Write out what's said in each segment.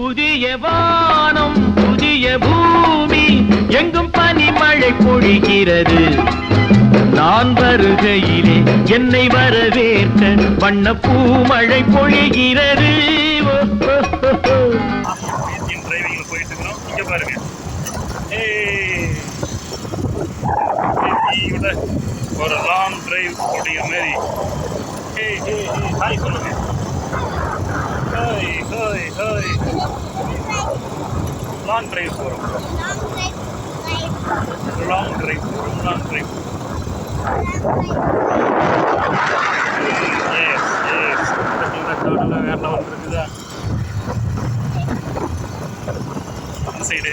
புதிய வானம் புதிய பூமி எங்கும் பனிமழை பொழிகிறது. நான் வருகையிலே என்னை வரவேற்க வண்ண பூமழை பொழிகிறது. போயிட்டு இருக்கிறோம் இங்க பாருங்க ஒரு லாங் டிரைவ் அப்படிங்கிற மாதிரி ஹாய் சொல்லுங்க. Hi hi hi. Long drive போகிறோம் லாங் டிரைவ் போகிறோம் லாங் டிரைவ் எஸ் எஸ் பார்த்தீங்களா டோட்டலாக வேற லெவல் இருக்குதா அந்த சைடு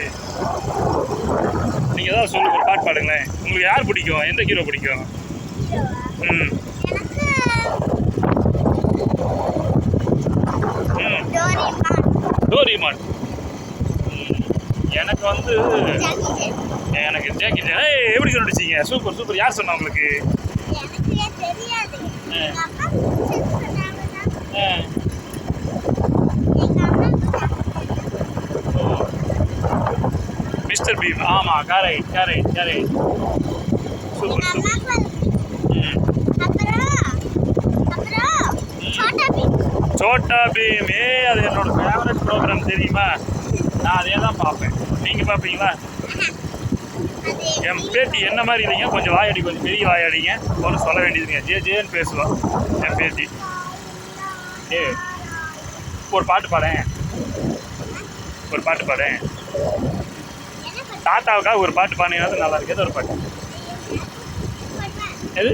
நீங்கள் ஏதாவது சொல்லுங்க ஒரு பாட்டு பாடுங்களேன். உங்களுக்கு யார் பிடிக்கும்? எந்த ஹீரோ பிடிக்கும்? ம். ம், எனக்கு வந்து எனக்கு ஜாக்கி. ஏய் எப்படி கண்டுபிடிச்சீங்க? Super super. யார் சொன்னா உங்களுக்கு? மிஸ்டர் பீம். ஆமாம் correct correct correct super super. Chhota Bheem ஏ அது என்னோட ஃபேவரட் ப்ரோக்ராம் தெரியுமா? நான் அதே தான் பார்ப்பேன். நீங்கள் பார்ப்பீங்களா? என் பேத்தி என்ன மாதிரி இல்லைங்க கொஞ்சம் வாயாடி கொஞ்சம் பெரிய வாயாடிங்க. ஒன்றும் சொல்ல வேண்டியதுங்க ஜே ஜேன்னு பேசுவான் என் பேத்தி. ஏ ஒரு பாட்டு பாடேன் ஒரு பாட்டு பாடேன் தாத்தாவுக்காக ஒரு பாட்டு பாடினது நல்லா இருக்கு ஏதோ ஒரு பாட்டு. எது?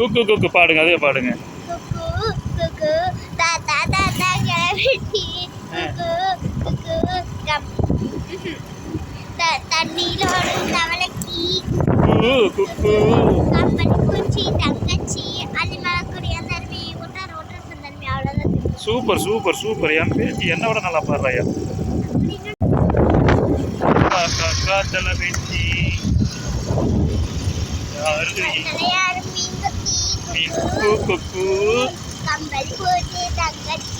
குக்கு குக்கு. பாடுங்க அதே பாடுங்க. தண்ணியிலோடு தவளைக்கு குக்கு குக்கு கம்பளி பூச்சி தங்கச்சி அது மலக்குடி அந்த அருவி ஒட்டார் ஒட்டார் சந்தன்மை அவ்வளோதான் தெரியும் சூப்பர் சூப்பர் சூப்பர் என் பேத்தி என்ன விட நல்லா பாடுறாயா காத்தல வெச்சி யாருக்கு தலையாறு மீன் கொத்தி நீ குக்கு குக்கு கம்பளி பூச்சி தங்கச்சி குக்கு குக்கு அது மலக்குடி அந்த அருவி ஒட்டார் ஒட்டார் சந்தனமே ம்,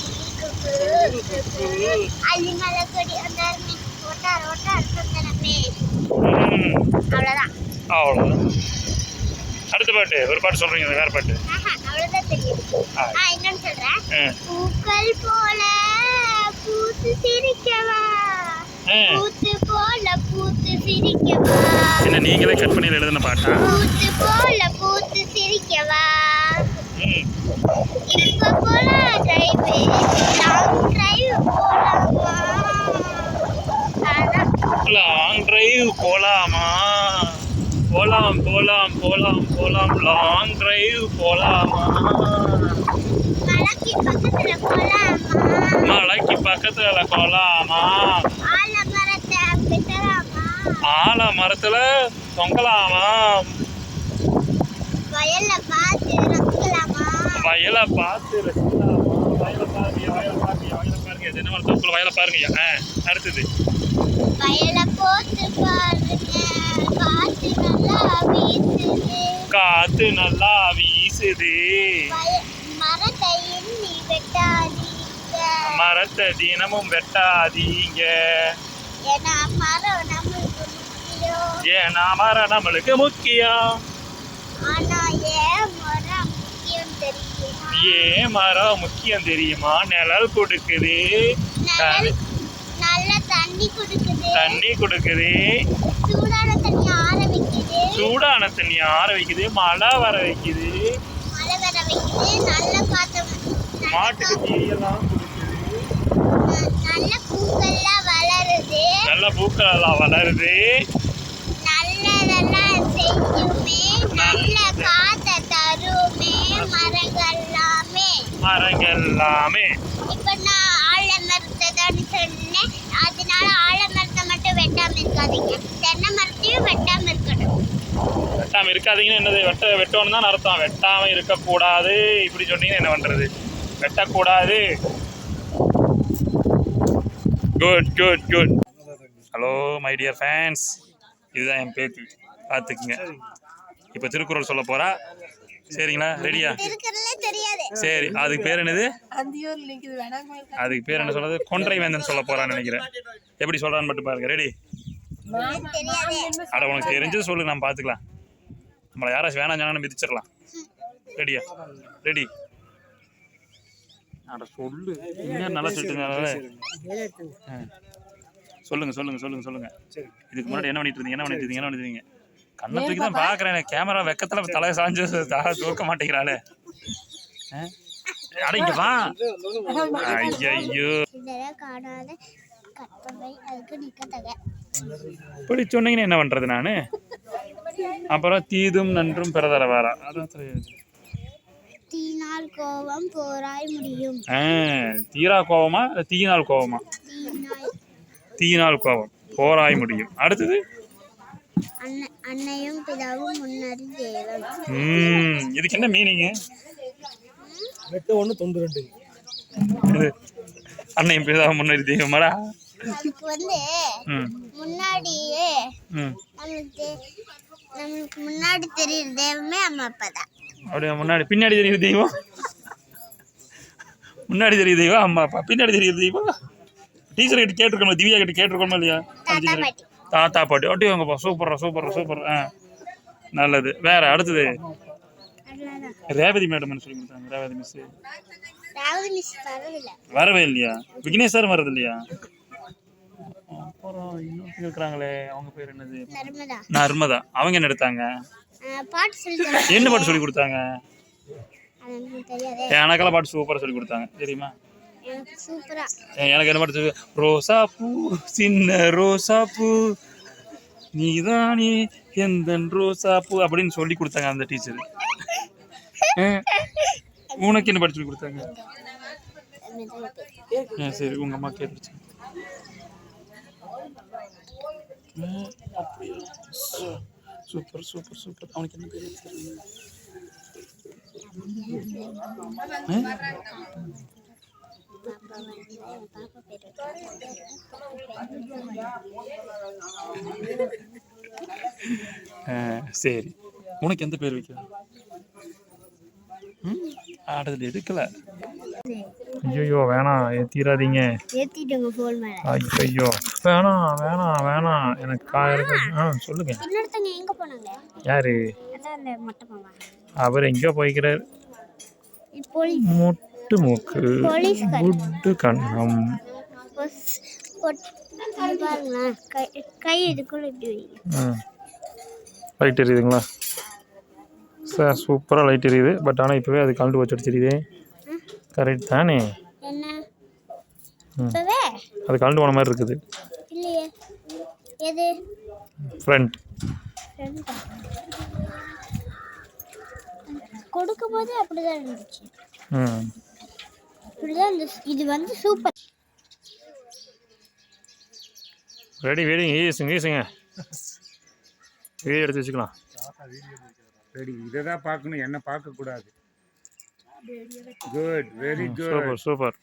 அவ்வளோதான் அடுத்த பாட்டு ஒரு பாட்டு சொல்றீங்க வேற பாட்டு. சொல்கிறேன் ஆ, பூக்கள் போல பூத்து சிரிக்கவா. பூத்து போல பூத்து சிரிக்கவா? என்ன நீங்களே பண்ணி எழுதின பாட்டா? பூத்து போல பூத்து சிரிக்கவா ம் இப்ப போல டிரைவ் லாங் டிரைவ் போலாமா? போலாமா போலாம் போலாம் போலாம். லாங் டிரைவ் போலாமா? மலைக்கு பக்கத்துல போலாமா? ஆல மரத்துல தொங்கலாமா? வயல்ல பார்த்து ரசிக்கலாமா வயலை பார்த்து ரசிக்கலாமா வயலை பாருங்க வயலை பாருங்க வயலை பாருங்க தென்னை மரத்துக்குள்ள வயலை பாருங்க. ஆ அடுத்தது. காத்து நல்லா வீசுது. மரத்தை தினமும் வெட்டாதீங்க. ஏன்னா மரம் நம்மளுக்கு முக்கியம் ஏன்னா மரம் நம்மளுக்கு முக்கியம் ஆனா ஏன் மரம் முக்கியம் தெரியுமா ஏன் மரம் முக்கியம் தெரியுமா? நிழல் கொடுக்குது. தண்ணி கொடுக்குது. சூடான தண்ணி ஆற வைக்குது. சூடான தண்ணி ஆற வைக்குது. மழை வர வைக்குது. மாட்டுக்கு தீயெல்லாம் நல்ல பூக்கள்லாம் வளருது. நல்ல பூக்கள் எல்லாம் வளருது. நல்லதெல்லாம் செய்யுமே. நல்ல காத்த மரங்கள் எல்லாமே இப்ப நான் ஆலமரத்தை தான் சொன்னேன். அதனால ஆலமரத்தை மட்டும் வெட்டாம இருக்காதீங்க. தென்னை மரத்தையும் வெட்டாம இருக்கணும். வெட்டாம இருக்காதீங்கன்னு என்னது? வெட்ட வெட்டணும் தான் அர்த்தம். வெட்டாம இருக்கக்கூடாது. இப்படி சொன்னீங்கன்னா என்ன பண்றது? வெட்டக்கூடாது. Good good good hello my dear fans இதுதான் என் பேத்தி. பார்த்துக்குங்க. இப்போ திருக்குறள் சொல்ல போறா. சரிங்களா? ரெடியா? இருக்கிறதுலே தெரியாது. சரி அதுக்கு பேர் என்னது? அதுக்கு பேர் என்ன சொல்றது? கொன்றை வேந்தன் சொல்ல போறான்னு நினைக்கிறேன். எப்படி சொல்றான்னு மட்டும் பாருங்க. ரெடி தெரியாது. அட உனக்கு தெரிஞ்சது சொல்லு நான் பார்த்துக்கலாம் நம்மளை யாராச்சும் வேணாம் சொன்னாலும் மிதிச்சிடலாம். ரெடியா ரெடி அட சொல்லு. இன்னும் நல்லா சொல்லிட்டு சொல்லுங்க சொல்லுங்க சொல்லுங்க சொல்லுங்க. இதுக்கு முன்னாடி என்ன பண்ணிட்டு இருந்தீங்க? என்ன பண்ணிட்டு இருந்தீங்க? என்ன பண்ணிட்டு இருந்தீங்க? கண்ணை தூக்கி தான் பார்க்குறேன் கேமரா வெக்கத்துல தலையை சாஞ்சு தலை தூக்க மாட்டேங்கிறாளே. ஆ? அட இங்க வா. ஐயோ இப்படி சொன்னீங்கன்னா என்ன பண்றது நானு? அப்புறம் தீதும் நன்றும் பிறதர வாரா அதான். தீனால் கோபம் போராய் முடியும். ஆ, தீரா கோவமா இல்ல தீயினால் கோவமா தீனால் கோவம் போராய் முடியும். அடுத்தது? அன்னையும் பிதாவும் முன்னறி தேவன். ம் இதுக்கு என்ன மீனிங்கு வெட்டு ஒன்று தொண்டு ரெண்டு. இது அன்னையும் பேசாம முன்னாடி தெய்வமாடா? நமக்கு வந்து முன்னாடியே தெ- நம்மளுக்கு முன்னாடி தெரியுற தெய்வமே அம்மா அப்பா தான். அப்படியே முன்னாடி பின்னாடி தெரியுது தெய்வம்? முன்னாடி தெரியுது தெய்வம் அம்மா அப்பா. பின்னாடி தெரியுது தெய்வம்? டீச்சர் கிட்ட கேட்டிருக்கோம் திவ்யா கிட்ட கேட்டிருக்கோமா இல்லையா தாத்தா பாட்டி ஒட்டி வாங்கப்பா சூப்பரா சூப்பரா சூப்பர் ஆ நல்லது. வேற அடுத்தது? ரேவதி மேடம் சொல்லி கொடுத்தாங்க? ரேவதி மிஸ் வரவே இல்லையா? விக்னேஷ் சார் வர்றது இல்லையா? அப்புறம் இன்னொருத்தர் இருக்கிறாங்களே அவங்க பேர் என்னது? நர்மதா. அவங்க என்ன எடுத்தாங்க? என்ன பாட்டு சொல்லி கொடுத்தாங்க? எனக்கெல்லாம் பாட்டு சூப்பரா சொல்லி கொடுத்தாங்க. தெரியுமா? எனக்கு என்ன பாட்டு ரோசா பூ சின்ன ரோசா பூ நீதானே எந்த ரோசா பூ அப்படின்னு சொல்லி கொடுத்தாங்க அந்த டீச்சர் உனக்கு என்ன பாட்டு சொல்லி கொடுத்தாங்க சரி உங்க அம்மா கேட்டு சூப்பர் சூப்பர் சூப்பர். அவனுக்கு என்ன பேர்? பாப்பா வந்து பாப்பா பேர் சரி. உனக்கு எந்த பேர் வைக்க ஆடுதல் எடுக்கல. ஐயோ வேணாம் ஏத்திராதீங்க ஏத்திட்டுங்க ஃபோன் மேல. ஐயோ வேணாம் வேணாம் வேணாம் எனக்கு காயிருக்கு ஆ. சொல்லுங்க. இன்னொருத்தங்க எங்க போனாங்க? யாரு? அதான் அந்த மொட்டை மாமா அவர் எங்கேயோ போய்க்கிறார். போலீஸ் முட்டு மூக்கு குட்டு கண்ணம் கை லைட் எரியுதுங்களா? சார் சூப்பராக லைட் எரியுது. பட் ஆனால் இப்போவே அது கலந்து வச்சு தெரியுது கரெக்ட் தானே? அது கலந்து போன மாதிரி இருக்குது. ஃப்ரண்ட் ரெண்டா? கொடுக்கும் போது அப்படிதான் இருந்துச்சு. ம். இருந்துச்சு இது வந்து சூப்பர் ரெடி வெடிங்க ஈசுங்க ஈசுங்க வீடியோ எடுத்து வச்சுக்கலாம். ரெடி இதை தான் பார்க்கணும். என்ன பார்க்கக்கூடாது good very good super super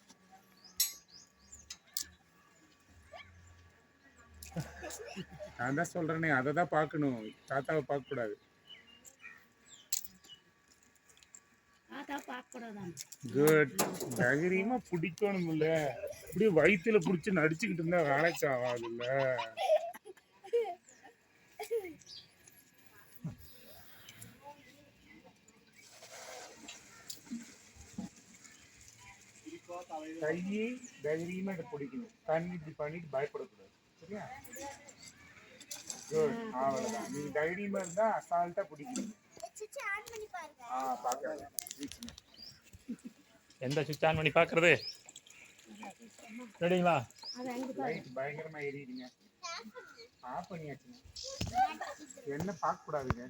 நான் தான் சொல்கிறேனே அதை தான் பார்க்கணும். தாத்தாவை பார்க்கக்கூடாது குட் பிடிக்கணும் பிடிக்கணும்ல. அப்படியே வயிற்றுல பிடிச்சி நடிச்சுக்கிட்டு இருந்தா வேலைக்கு ஆகாதுல்ல. கையை தைரியமா இதை பிடிக்கணும். கண் இப்படி பண்ணிட்டு பயப்படக்கூடாது. சரியா? குட் அவ்வளோதான் நீ தைரியமாக இருந்தால் அசால்ட்டாக பிடிக்கணும். எந்த சுவிட்ச் ஆன் பண்ணி பார்க்குறது ரெடிங்களா? லைட் பயங்கரமாக எரியுதுங்க ஆஃப் பண்ணியாச்சுங்க. என்ன பார்க்கக்கூடாதுங்க.